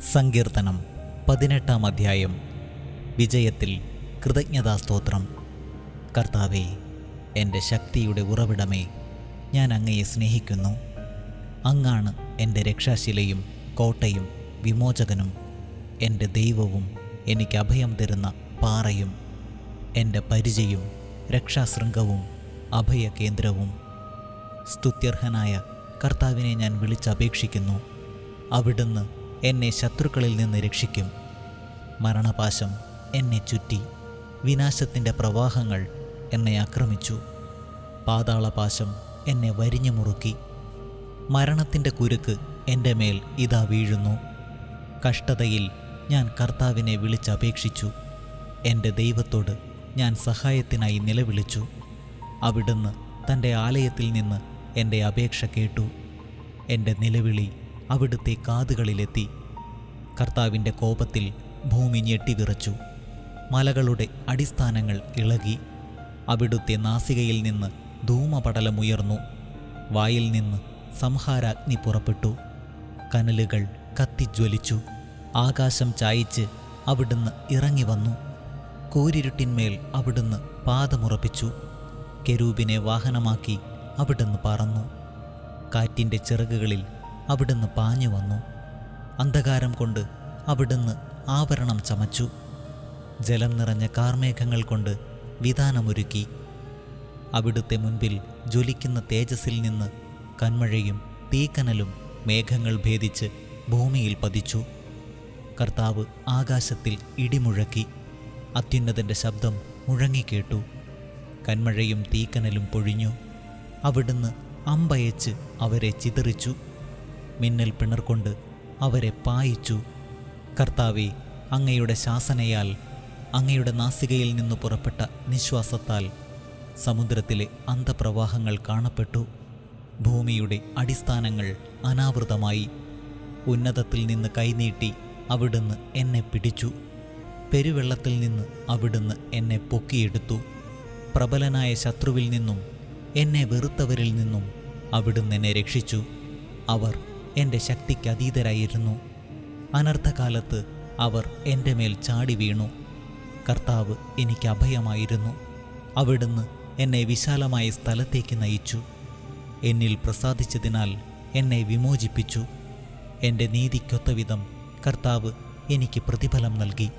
സങ്കീർത്തനം പതിനെട്ടാം അധ്യായം. വിജയത്തിൽ കൃതജ്ഞതാസ്തോത്രം കർത്താവേ എന്റെ ശക്തിയുടെ ഉറവിടമേ ഞാൻ അങ്ങയെ സ്നേഹിക്കുന്നു. അങ്ങാണ് എന്റെ രക്ഷാശിലയും കോട്ടയും വിമോചകനും. എന്റെ ദൈവവും എനിക്ക് അഭയം തരുന്ന പാറയും. എന്റെ പരിചയും രക്ഷാശൃംഗവും അഭയകേന്ദ്രവും. സ്തുത്യർഹനായ കർത്താവിനെ ഞാൻ വിളിച്ചപേക്ഷിക്കുന്നു. അവിടുന്ന് എന്നെ ശത്രുക്കളിൽ നിന്ന് രക്ഷിക്കും. മരണപാശം എന്നെ ചുറ്റി. വിനാശത്തിന്റെ പ്രവാഹങ്ങൾ എന്നെ ആക്രമിച്ചു. പാതാളപാശം എന്നെ വരിഞ്ഞു മുറുക്കി. മരണത്തിന്റെ കുരുക്ക് എന്റെ മേൽ ഇതാ വീഴുന്നു. കഷ്ടതയിൽ ഞാൻ കർത്താവിനെ വിളിച്ചപേക്ഷിച്ചു. എന്റെ ദൈവത്തോട് ഞാൻ സഹായത്തിനായി നിലവിളിച്ചു. അവിടുന്ന് തന്റെ ആലയത്തിൽ നിന്ന് എന്റെ അപേക്ഷ കേട്ടു. എന്റെ നിലവിളി അവിടുത്തെ കാതുകളിലെത്തി. കർത്താവിന്റെ കോപത്തിൽ ഭൂമി ഞെട്ടിവിറച്ചു. മലകളുടെ അടിസ്ഥാനങ്ങൾ ഇളകി. അവിടുത്തെ നാസികയിൽ നിന്ന് ധൂമപടലമുയർന്നു വായിൽ നിന്ന് സംഹാരാഗ്നി പുറപ്പെട്ടു. കനലുകൾ കത്തിജ്വലിച്ചു. ആകാശം ചായച്ച് അവിടുന്ന് ഇറങ്ങി വന്നു. കൂരിരുട്ടിന്മേൽ അവിടുന്ന് പാദമുറപ്പിച്ചു. കെരൂബിനെ വാഹനമാക്കി അവിടുന്ന് പറന്നു. കാറ്റിന്റെ ചിറകുകളിൽ അവിടുന്ന് പാഞ്ഞു വന്നു. അന്ധകാരം കൊണ്ട് അവിടുന്ന് ആവരണം ചമച്ചു. ജലം നിറഞ്ഞ കാർമേഘങ്ങൾ കൊണ്ട് വിധാനമൊരുക്കി അവിടുത്തെ മുൻപിൽ ജ്വലിക്കുന്ന തേജസ്സിൽ നിന്ന് കന്മഴയും തീക്കനലും മേഘങ്ങൾ ഭേദിച്ച് ഭൂമിയിൽ പതിച്ചു. കർത്താവ് ആകാശത്തിൽ ഇടിമുഴക്കി. അത്യുന്നതന്റെ ശബ്ദം മുഴങ്ങിക്കേട്ടു. കന്മഴയും തീക്കനലും പൊഴിഞ്ഞു. അവിടുന്ന് അമ്പയച്ച് അവരെ ചിതറിച്ചു. മിന്നൽ പിണർകൊണ്ട് അവരെ പായിച്ചു. കർത്താവെ അങ്ങയുടെ ശാസനയാൽ അങ്ങയുടെ നാസികയിൽ നിന്ന് പുറപ്പെട്ട നിശ്വാസത്താൽ സമുദ്രത്തിലെ അന്തപ്രവാഹങ്ങൾ കാണപ്പെട്ടു. ഭൂമിയുടെ അടിസ്ഥാനങ്ങൾ അനാവൃതമായി. ഉന്നതത്തിൽ നിന്ന് കൈനീട്ടി അവിടുന്ന് എന്നെ പിടിച്ചു. പെരുവെള്ളത്തിൽ നിന്ന് അവിടുന്ന് എന്നെ പൊക്കിയെടുത്തു. പ്രബലനായ ശത്രുവിൽ നിന്നും എന്നെ വെറുത്തവരിൽ നിന്നും അവിടുന്ന് എന്നെ രക്ഷിച്ചു. അവർ എന്റെ ശക്തിക്ക് അതീതരായിരുന്നു. അനർത്ഥകാലത്ത് അവർ എന്റെ മേൽ ചാടി വീണു. കർത്താവ് എനിക്ക് അഭയമായിരുന്നു. അവിടുന്ന് എന്നെ വിശാലമായ സ്ഥലത്തേക്ക് നയിച്ചു. എന്നിൽ പ്രസാദിച്ചതിനാൽ എന്നെ വിമോചിപ്പിച്ചു. എന്റെ നീതിക്കൊത്ത വിധം കർത്താവ് എനിക്ക് പ്രതിഫലം നൽകി.